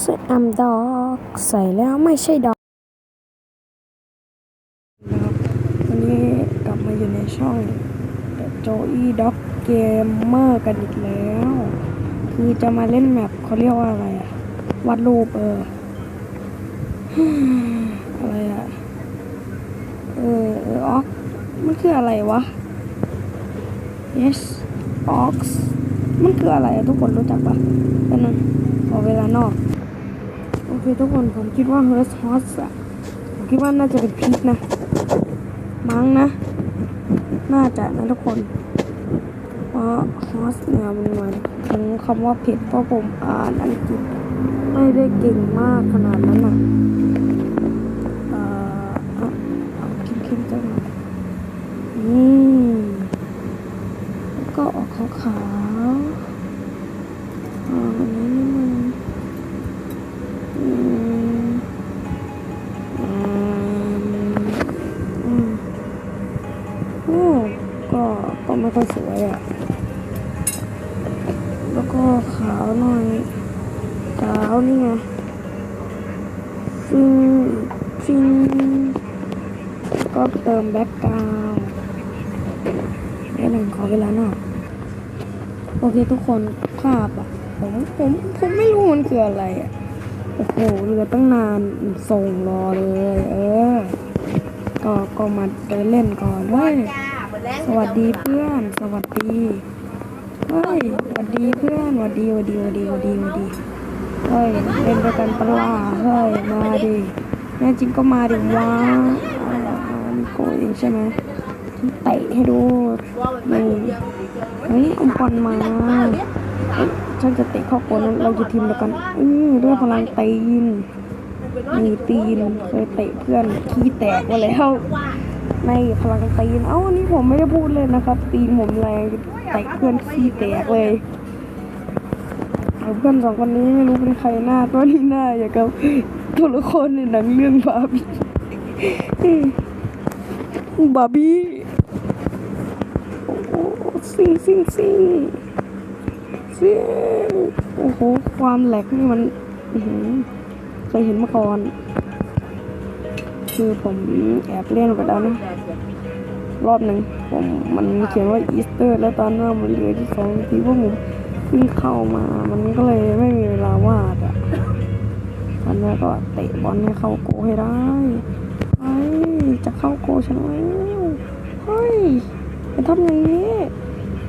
ใส่อัมดอกใส่แล้วไม่ใช่ดอกนะครับวันนี้กลับมาอยู่ในช่องโจอี้ด็อกเกมเมอร์กันอีกแล้ว คือจะมาเล่นแมปเขาเรียกว่าอะไรอะวาดรูปเอออะไรอะเออเออออกมันคืออะไรวะ yes ox มันคืออะไรทุกคนรู้จักปะเป็นนั้นขอเวลานอก เคทุกคนผมคิดว่าเฮอร์สฮอะผมคิดว่าน่าจะเป็นพิษนะ มั้งนะ น่าจะนะทุกคน เพราะฮอสเนี่ยมันเหมือนถึงคำว่าเผ็ดเพราะผมอ่านอังกฤษไม่ได้เก่งมากขนาดนั้นน่ะ ก็ขาวหน่อยขาวนี่ไงฟิงฟิงก็เติมแบ็กกราวด์แล้วหนึ่งขอเวลาหน่อยโอเคทุกคนภาพอะผมผมผมไม่รู้มันคืออะไรอะโอ้โหเรือตั้งนานส่งรอเลย เออ ก็ก็มาเดินเล่นก่อนเฮ้ยสวัสดีเพื่อน สวัสดี เฮ้ยสวัสดีเพื่อนสวัสดีสวัสดีสวัสดีสวัสดีสวัสดีเฮ้ยเล่นด้วยกันปลาเฮ้ยมาดิแน่จริงก็มาดิว้าอ่านี่โกเองใช่ไหมเตะให้ดูนี่เฮ้ยเอาบอลมาเอ้ยฉันจะเตะข้าโกนเราจะทีมเดียวกันอือด้วยพลังตีนมีตีนเคยเตะเพื่อนขี้แตกมาแล้ว ในพลังตีนเอ้าอันนี้ผมไม่ได้พูดเลยนะครับ ตีนผมแรงเตะเพื่อนขี้แตกเลยเพื่อนสองคนนี้ไม่รู้เป็นใครหน้าตัวนี้หน้าอย่างกับตัวละครในหนังเรื่องบาร์บี้บาร์บี้โอ้โหซิงซิงซิงซิงโอ้โหความแหลกนี่มันเคยเห็นมาก่อน คือผมแอบเล่นไปแล้วนะ รอบหนึ่งผมมันเขียนว่าอีสเตอร์ แล้วตอนนั้นมันเหลือที่สองนาทีพวกผมเพิ่งเข้ามา มันก็เลยไม่มีเวลาวาดอะตอนนี้ก็เตะบอลให้เข้าโกให้ได้เฮ้ยจะเข้าโกฉันแล้วเฮ้ยอย่าทำอย่างนี้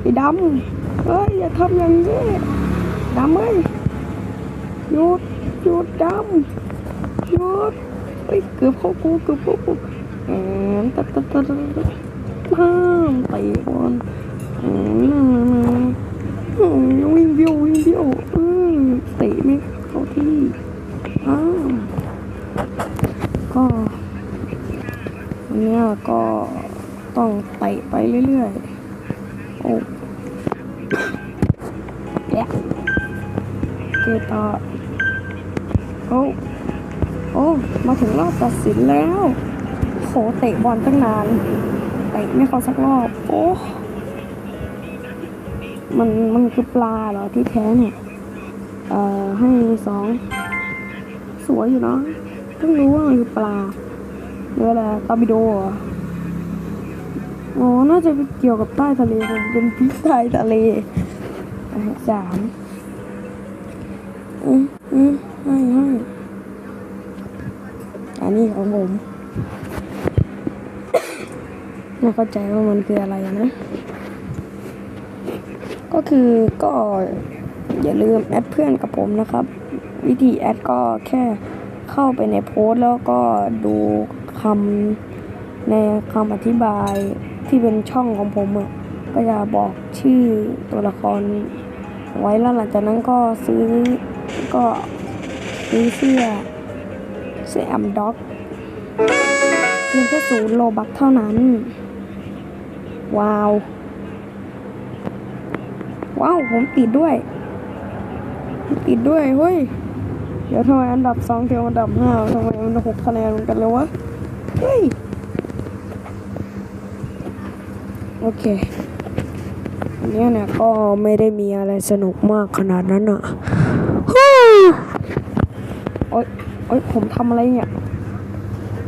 ไอ้ดำเฮ้ยอย่าทำอย่างนี้ดำเอ้ยหยุดหยุดดำหยุดเฮ้ยเกือบเข้าโกเกือบเข้าโกูแอนตัดตัดตัดตัดตัด ห้ามเตะบอลแอนวิ่งเบี้ยววิ่งเบี้ยวเตะไม่เข้าที่อ้าวก็วันนี้ก็ต้องเตะไปเรื่อยๆ โอ้แยะเกตต่อโอ้โอ้ มาถึงรอบตัดสินแล้ว โหเตะบอลตั้งนาน เตะไม่เขาสักรอบโอ้มันมันคือปลาเหรอที่แท้เนี่ยเอ่อให้สองสวยอยู่เนาะเพิ่งรู้ว่ามันคือปลาเรืออะไรตาบิโดเหรออ๋อน่าจะเกี่ยวกับใต้ทะเลเป็นพิษใต้ทะเลอะสามอืมอืมให้ให้อันนี้ของผม ไม่เข้าใจว่ามันคืออะไรนะ ก็คือก็อย่าลืมแอดเพื่อนกับผมนะครับ วิธีแอดก็แค่เข้าไปในโพสต์แล้วก็ดูคำในคำอธิบายที่เป็นช่องของผมอะก็จะบอกชื่อตัวละครไว้แล้วหลังจากนั้นก็ซื้อก็ซื้อเสื้อเซอัมด็อกเพียงแค่ศูนย์โลบักเท่านั้น ว้าว ว้าว ผมติดด้วยติดด้วยเฮ้ย เดี๋ยวทำไมอันดับสองเทียวอันดับห้าทำไมมันหกคะแนนเหมือนกันเลยวะ เฮ้ย โอเคอันเนี้ยเนี่ยก็ไม่ได้มีอะไรสนุกมากขนาดนั้นอะฮู้โอ๊ยโอ๊ยผมทำอะไรเนี่ย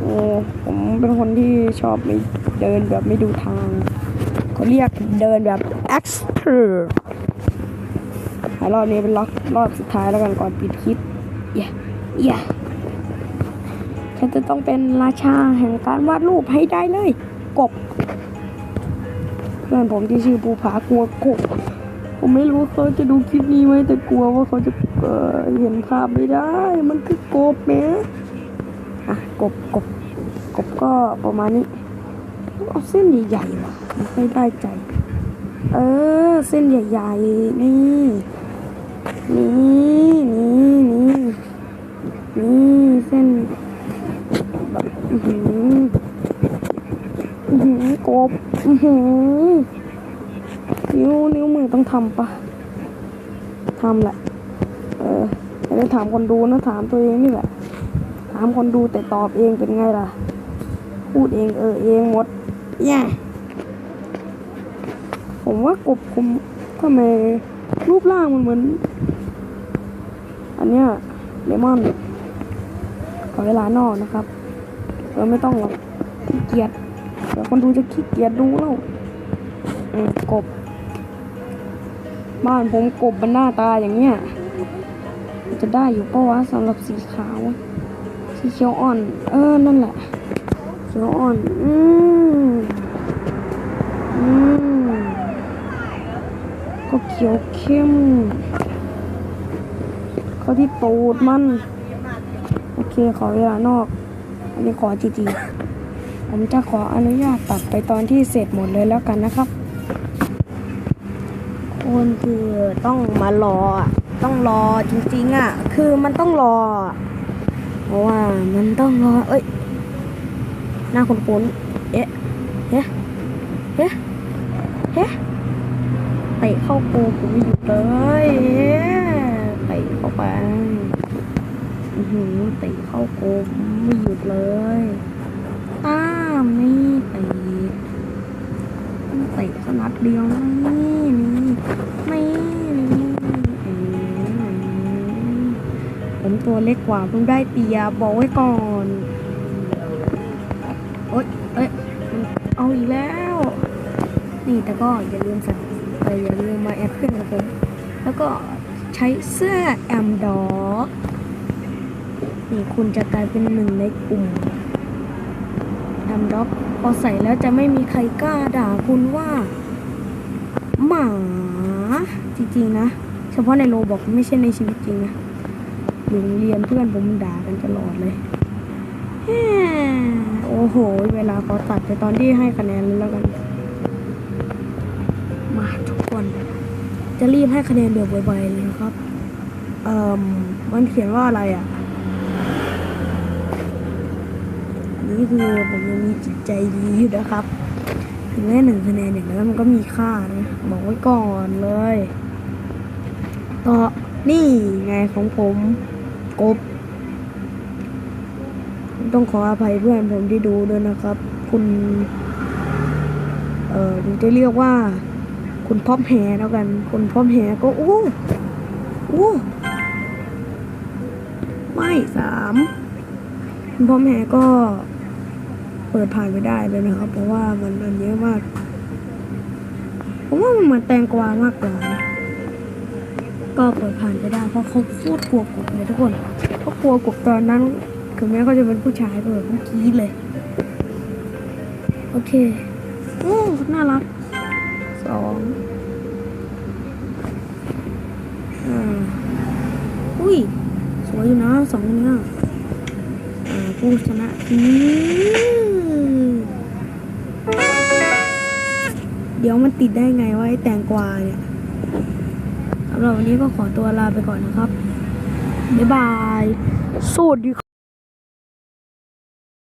เออผมเป็นคนที่ชอบไม่เดินแบบไม่ดูทาง เขาเรียกเดินแบบ expert รอบนี้เป็นรอบรอบสุดท้ายแล้วกันก่อนปิดคลิปอย่าอย่าฉันจะต้องเป็นราชาแห่งการวาดรูปให้ได้เลย กบเพื่อนผมที่ชื่อภูผากลัวกบผมไม่รู้ว่าเขาจะดูคลิปนี้ไหมแต่กลัวว่าเขาจะเเห็นภาพไม่ได้ มันคือกบแหมอะกบกบกบก็ประมาณนี้ เอาเส้นใหญ่ๆว่ะไม่ได้ใจ เออ เส้นใหญ่ๆ นี่ นี่นี่นี่นี่เส้นแบบอือหืออื้อหือกบอือหือนิ้วนิ้วมือต้องทำปะทำแหละ เออไม่ได้ถามคนดูนะ ถามตัวเองนี่แหละ ถามคนดูแต่ตอบเองเป็นไงล่ะ พูดเองเออเองหมด แย่ผมว่ากบผมทำไมรูปร่างมันเหมือน อันเนี้ยเลมอนขอเวลานอกนะครับเออไม่ต้องหรอกขี้เกียจเดี๋ยวคนดูจะขี้เกียจดูแล้วกบ บ้านผมกบมันหน้าตาอย่างเนี้ยจะได้อยู่ปะวะสำหรับสีขาว สีเขียวอ่อน เออ นั่นแหละ เขียวอ่อน อืม อืมก็เขียวเข้ม เขาที่ตูดมัน โอเคขอเวลานอก อันนี้ขอจริงๆผมจะขออนุญาตตัดไปตอนที่เสร็จหมดเลยแล้วกันนะครับคนคือต้องมารอต้องรอจริงๆอะ คือมันต้องรอ เพราะว่ามันต้องรอ เอ้ย หน้าคุ้นๆเอ๊ะ เฮ้เฮ้เฮ้ เตะเข้าโกผมไม่หยุดเลยเอ๊ะเตะเข้าไปอือหือเตะเข้าโกผมไม่หยุดเลยตามนี่เตะเตะสนัดเดียวนี่นี่นี่นี่อืมผมตัวเล็กกว่าเพิ่งได้เตียบอกไว้ก่อนโอ๊ยเอ้ยเอาอีกแล้ว นี่แต่ก็อย่าลืมสั่ งเอออย่าลืมมาแอดเพื่อนกับผมแล้วก็ใช้เสื้อแอมดอนี่คุณจะกลายเป็นหนึ่งในกลุ่มแอมดอกพอใส่แล้วจะไม่มีใครกล้าด่าคุณว่า หมาจริงๆนะ เฉพาะในโลบอกไม่ใช่ในชีวิตจริงนะโรงเรียนเพื่อนผมด่ากันตลอดเลยโอ้โห เวลาขอตัดไปตอนที่ให้คะแนนแล้วกัน มาทุกคน จะรีบให้คะแนนแบบไวๆเลยนะครับ เอ่อมันเขียนว่าอะไรอะ นี่คือผมยังมีจิตใจดีอยู่นะครับ ถึงแม้หนึ่งคะแนนอย่างนั้นมันก็มีค่านะบอกไว้ก่อนเลยก็นี่ไงของผมกบ ต้องขออภัยเพื่อนผมที่ดูด้วยนะครับ คุณ เอ่อจะเรียกว่า คุณพ่อมแฮแล้วกัน คุณพ่อมแฮก็โอ้โอ้ไม่สามคุณพ่อมแฮก็ เปิดผ่านไปได้เลยนะครับ เพราะว่ามันมันเยอะมากผมว่ามันเหมือนแตงกวามากกว่านะก็เปิดผ่านไปได้เพราะเขาพูดกลัวกบเลยทุกคนเขากลัวกบตอนนั้นถึงแม้เขาจะเป็นผู้ชายก็แบบเมื่อกี้เลย โอเค โอ้ น่ารัก สองอ่าอุ้ย สวยอยู่นะสองนเนี้ยอ่าผู้ชนะอืมเดี๋ยวมันติดได้ไงว่าไอ้แตงกวาเนี่ยสำหรับวันนี้ก็ขอตัวลาไปก่อนนะครับ บ๊ายบาย สวัสดีครับ